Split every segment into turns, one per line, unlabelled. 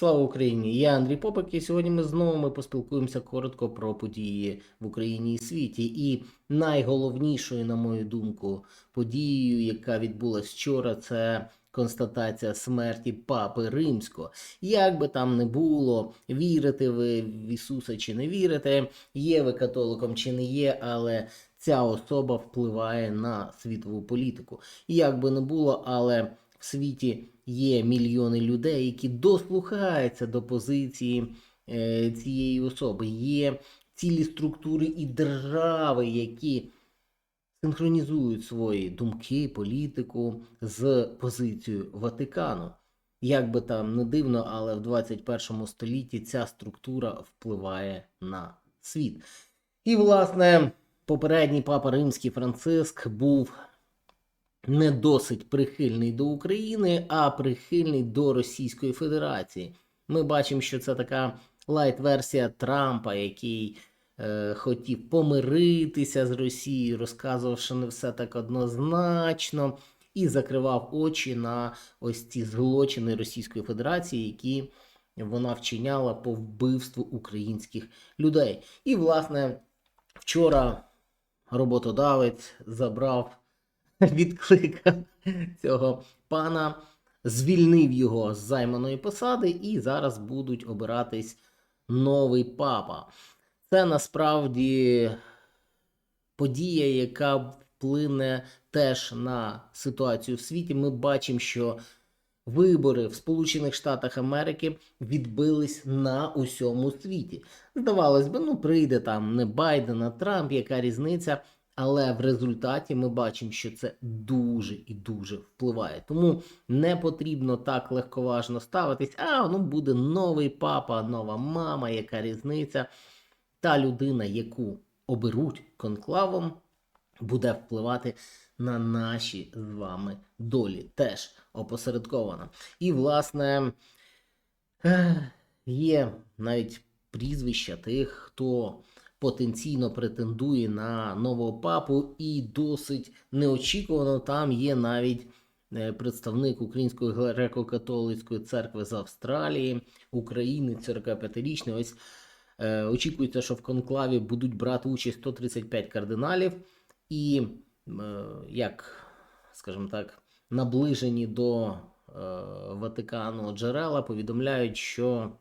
Слава Україні! Я Андрій Попик, і сьогодні ми знову ми поспілкуємося коротко про події в Україні і світі. І найголовнішою, на мою думку, подією, яка відбулась вчора, це констатація смерті Папи Римського. Як би там не було, вірите ви в Ісуса чи не вірите, є ви католиком чи не є, але ця особа впливає на світову політику. Як би не було, але в світі є мільйони людей, які дослухаються до позиції е, цієї особи. Є цілі структури і держави, які синхронізують свої думки, політику з позицією Ватикану. Як би там не дивно, але в 21 столітті ця структура впливає на світ. І, власне, попередній папа Римський Франциск був не досить прихильний до України, а прихильний до Російської Федерації. Ми бачимо, що це така лайт-версія Трампа, який е, хотів помиритися з Росією, розказував, що не все так однозначно, і закривав очі на ось ці злочини Російської Федерації, які вона вчиняла по вбивству українських людей. І, власне, вчора роботодавець забрав відкликав цього пана, звільнив його з займаної посади, і зараз будуть обиратись новий папа. Це насправді подія, яка вплине теж на ситуацію в світі. Ми бачимо, що вибори в Сполучених Штатах Америки відбились на усьому світі. Здавалось би, ну прийде там не Байден, а Трамп, яка різниця. Але в результаті ми бачимо, що це дуже і дуже впливає. Тому не потрібно так легковажно ставитись, а ну буде новий папа, нова мама, яка різниця. Та людина, яку оберуть конклавом, буде впливати на наші з вами долі. Теж опосередковано. І, власне, є навіть прізвища тих, хто потенційно претендує на нового папу, і досить неочікувано там є навіть е, представник Української греко-католицької церкви з Австралії, України, 45-річний. Ось е, очікується, що в конклаві будуть брати участь 135 кардиналів, і е, як, скажімо так, наближені до е, Ватикану джерела повідомляють, що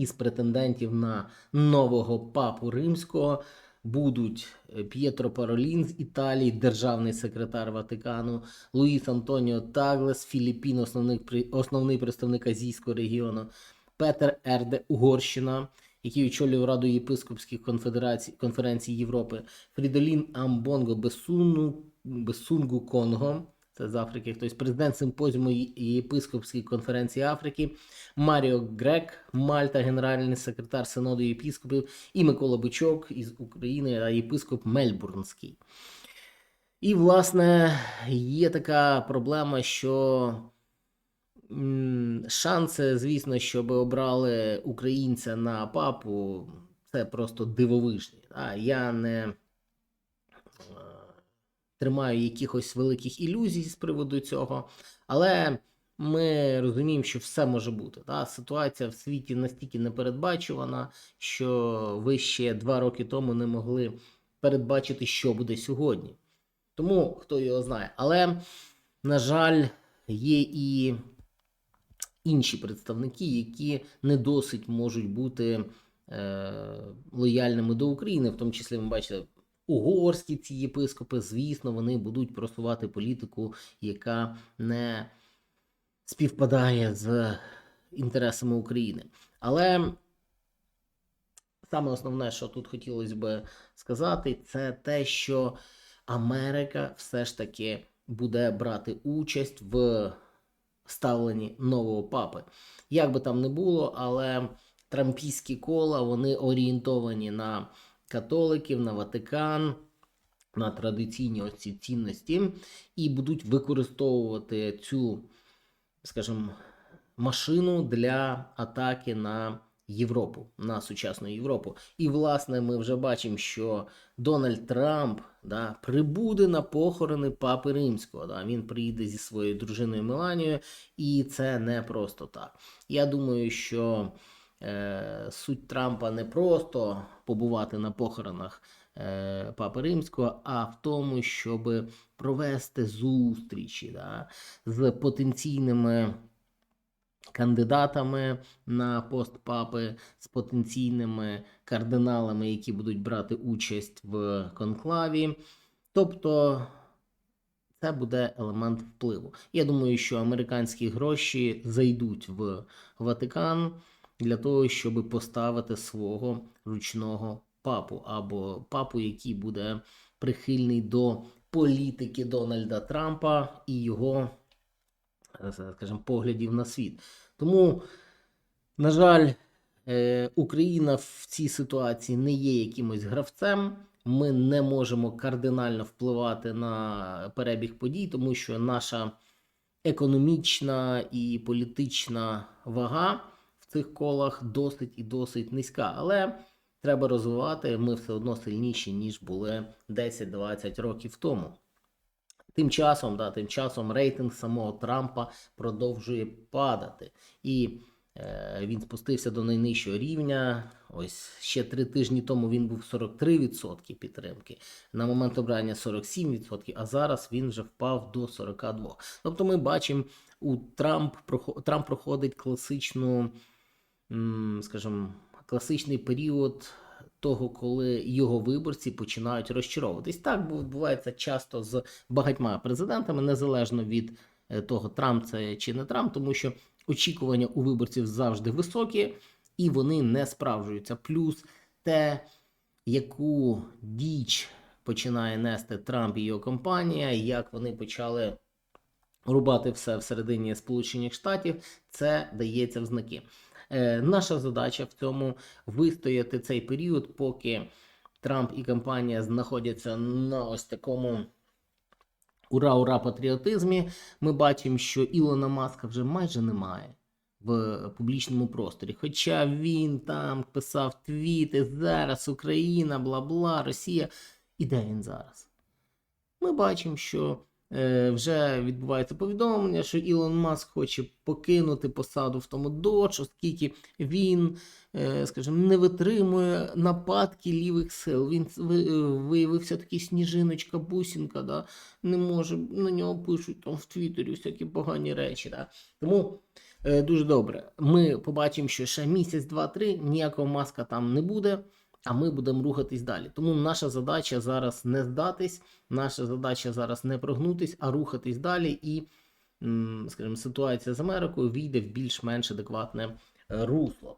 із претендентів на нового папу римського будуть е, П'єтро Паролін з Італії, державний секретар Ватикану, Луїс Антоніо Таглес, Філіппін, основний, основний представник азійського регіону, Петер Ерде, Угорщина, який очолював Раду єпископських конфедерацій конференцій Європи, Фрідолін Амбонго Бесуну, Бесунгу Конго. Це з Африки, хтось президент симпозіуму Єпископської конференції Африки, Маріо Грек, Мальта, генеральний секретар Синоду єпископів, і Микола Бичок із України, а єпископ Мельбурнський. І, власне, є така проблема, що шанси, звісно, щоб обрали українця на папу, це просто дивовижні. Я не тримаю якихось великих ілюзій з приводу цього, але ми розуміємо, що все може бути. Та? Ситуація в світі настільки непередбачувана, що ви ще два роки тому не могли передбачити, що буде сьогодні. Тому хто його знає. Але, на жаль, є і інші представники, які не досить можуть бути е, лояльними до України, в тому числі ми бачите. Угорські ці єпископи, звісно, вони будуть просувати політику, яка не співпадає з інтересами України. Але саме основне, що тут хотілося би сказати, це те, що Америка все ж таки буде брати участь в ставленні нового папи. Як би там не було, але трампійські кола вони орієнтовані на католиків, на Ватикан, на традиційні ось ці цінності, і будуть використовувати цю, скажімо, машину для атаки на Європу, на сучасну Європу. І, власне, ми вже бачимо, що Дональд Трамп да, прибуде на похорони Папи Римського. Да, він приїде зі своєю дружиною Меланією, і це не просто так. Я думаю, що суть Трампа не просто побувати на похоронах е, Папи Римського, а в тому, щоб провести зустрічі да, з потенційними кандидатами на пост папи, з потенційними кардиналами, які будуть брати участь в конклаві. Тобто це буде елемент впливу. Я думаю, що американські гроші зайдуть в Ватикан для того, щоб поставити свого ручного папу або папу, який буде прихильний до політики Дональда Трампа і його, е, скажімо, поглядів на світ. Тому, на жаль, е, Україна в цій ситуації не є якимось гравцем. Ми не можемо кардинально впливати на перебіг подій, тому що наша економічна і політична вага цих колах досить і досить низька. Але треба розвивати, ми все одно сильніші, ніж були 10-20 років тому. Тим часом, да, тим часом рейтинг самого Трампа продовжує падати. І е, він спустився до найнижчого рівня. Ось ще три тижні тому він був 43% підтримки. На момент обрання 47%, а зараз він вже впав до 42%. Тобто ми бачимо, у Трамп, Трамп проходить класичну, скажімо, класичний період того, коли його виборці починають розчаровуватись. Так відбувається часто з багатьма президентами, незалежно від е, того, Трамп це чи не Трамп, тому що очікування у виборців завжди високі, і вони не справджуються. Плюс те, яку діч починає нести Трамп і його компанія, як вони почали рубати все всередині Сполучених Штатів, це дається в знаки. Е, наша задача в цьому вистояти цей період, поки Трамп і компанія знаходяться на ось такому ура-ура патріотизмі. Ми бачимо, що Ілона Маска вже майже немає в публічному просторі. Хоча він там писав твіти, зараз Україна, бла-бла, Росія. І де він зараз? Ми бачимо, що вже відбувається повідомлення, що Ілон Маск хоче покинути посаду в тому додж, оскільки він, е, скажімо, не витримує нападки лівих сил. Він е, виявився такий сніжиночка, бусінка, да? не може, на нього пишуть там в Твіттері всякі погані речі. Да? Тому е, дуже добре. Ми побачимо, що ще місяць, два-три ніякого маска там не буде. А ми будемо рухатись далі. Тому наша задача зараз не здатись, наша задача зараз не прогнутись, а рухатись далі. І, скажімо, ситуація з Америкою війде в більш-менш адекватне е, русло.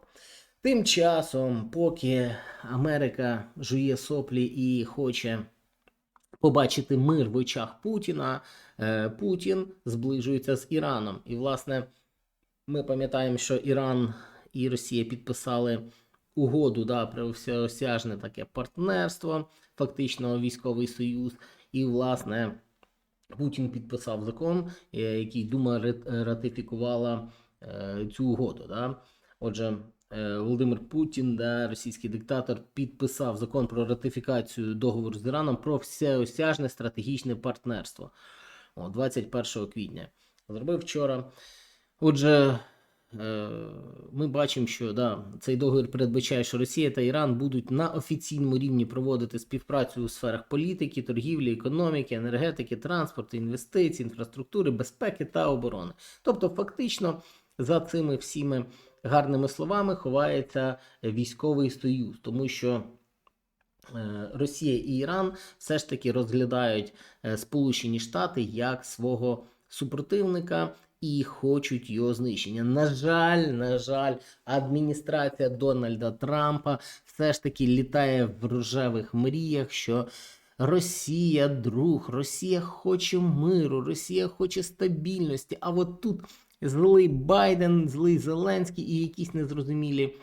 Тим часом, поки Америка жує соплі і хоче побачити мир в очах Путіна, е, Путін зближується з Іраном. І, власне, ми пам'ятаємо, що Іран і Росія підписали угоду да, про всеосяжне таке партнерство, фактично військовий союз. І, власне, Путін підписав закон, е, який Дума ратифікувала е, цю угоду. Да? Отже, е, Володимир Путін, да, російський диктатор, підписав закон про ратифікацію договору з Іраном про всеосяжне стратегічне партнерство О, 21 квітня. Зробив вчора. Отже, ми бачимо, що да, цей договір передбачає, що Росія та Іран будуть на офіційному рівні проводити співпрацю у сферах політики, торгівлі, економіки, енергетики, транспорту, інвестицій, інфраструктури, безпеки та оборони. Тобто, фактично, за цими всіми гарними словами ховається військовий союз, тому що. е, Росія і Іран все ж таки розглядають е, Сполучені Штати як свого супротивника і хочуть його знищення. На жаль, на жаль, адміністрація Дональда Трампа все ж таки літає в рожевих мріях, що Росія друг, Росія хоче миру, Росія хоче стабільності. А от тут злий Байден, злий Зеленський і якісь незрозумілі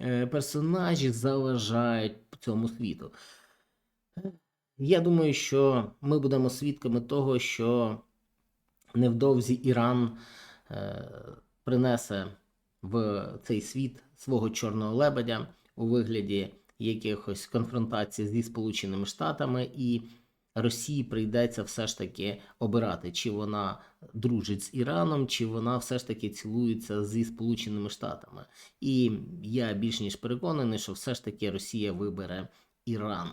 е, персонажі заважають цьому світу. Я думаю, що ми будемо свідками того, що невдовзі Іран е, принесе в цей світ свого чорного лебедя у вигляді якихось конфронтацій зі Сполученими Штатами, і Росії прийдеться все ж таки обирати, чи вона дружить з Іраном, чи вона все ж таки цілується зі Сполученими Штатами. І я більш ніж переконаний, що все ж таки Росія вибере Іран.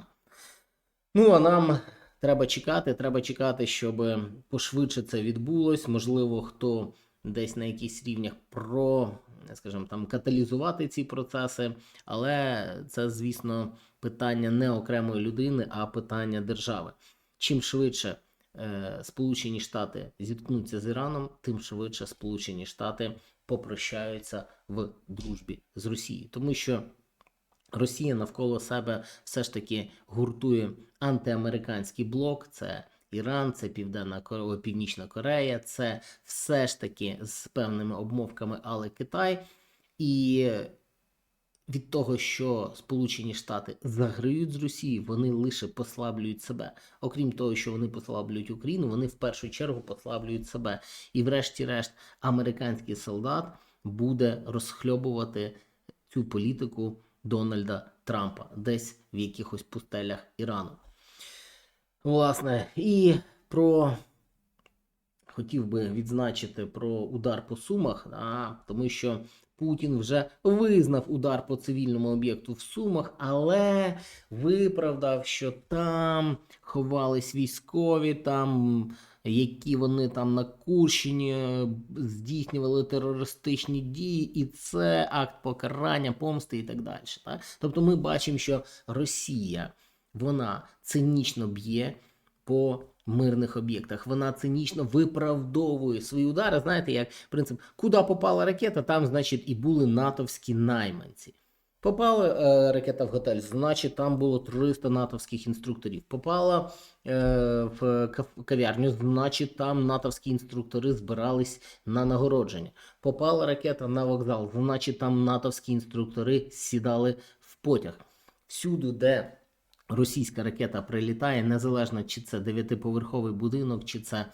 Ну а нам треба чекати, треба чекати, щоб пошвидше це відбулось. Можливо, хто десь на якихось рівнях про, скажімо, там каталізувати ці процеси, але це, звісно, питання не окремої людини, а питання держави. Чим швидше е, Сполучені Штати зіткнуться з Іраном, тим швидше Сполучені Штати попрощаються в дружбі з Росією, тому що Росія навколо себе все ж таки гуртує антиамериканський блок. Це Іран, це Південна Корея, Північна Корея, це все ж таки з певними обмовками, але Китай. І від того, що Сполучені Штати загриють з Росії, вони лише послаблюють себе. Окрім того, що вони послаблюють Україну, вони в першу чергу послаблюють себе. І, врешті-решт, американський солдат буде розхльобувати цю політику Дональда Трампа десь в якихось пустелях Ірану. Власне, і про хотів би відзначити про удар по Сумах, а, тому що Путін вже визнав удар по цивільному об'єкту в Сумах, але виправдав, що там ховались військові, там які вони там на Курщині е, здійснювали терористичні дії, і це акт покарання, помсти і так далі. Так? Тобто ми бачимо, що Росія вона цинічно б'є по мирних об'єктах. Вона цинічно виправдовує свої удари. Знаєте, як принцип, куди попала ракета, там, значить, і були натовські найманці. Попала е, ракета в готель, значить, там було 300 натовських інструкторів. Попала е, в кав'ярню, значить, там натовські інструктори збирались на нагородження. Попала ракета на вокзал, значить, там натовські інструктори сідали в потяг. Всюди, де російська ракета прилітає, незалежно чи це дев'ятиповерховий будинок, чи це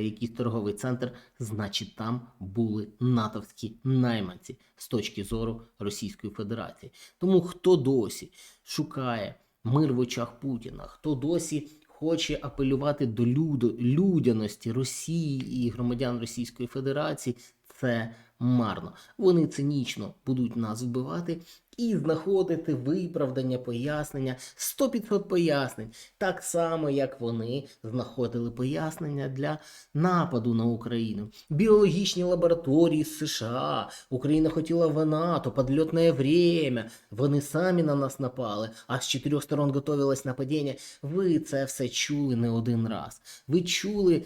якийсь торговий центр, значить там були натовські найманці з точки зору Російської Федерації. Тому хто досі шукає мир в очах Путіна, хто досі хоче апелювати до люду, людяності Росії і громадян Російської Федерації, це марно. Вони цинічно будуть нас вбивати і знаходити виправдання, пояснення, 100-500 пояснень, так само, як вони знаходили пояснення для нападу на Україну. Біологічні лабораторії США, Україна хотіла в НАТО, подльотне время, вони самі на нас напали, а з чотирьох сторон готовилось нападіння. Ви це все чули не один раз. Ви чули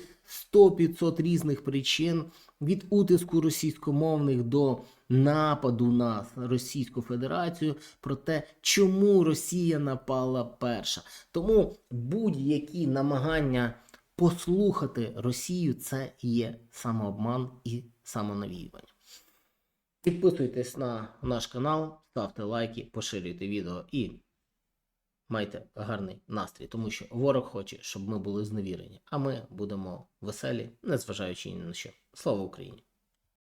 100-500 різних причин від утиску російськомовних до нападу на Російську Федерацію про те, чому Росія напала перша. Тому будь-які намагання послухати Росію це є самообман і самонавіювання. Підписуйтесь на наш канал, ставте лайки, поширюйте відео і майте гарний настрій, тому що ворог хоче, щоб ми були зневірені, а ми будемо веселі, незважаючи ні на що. Слава Україні!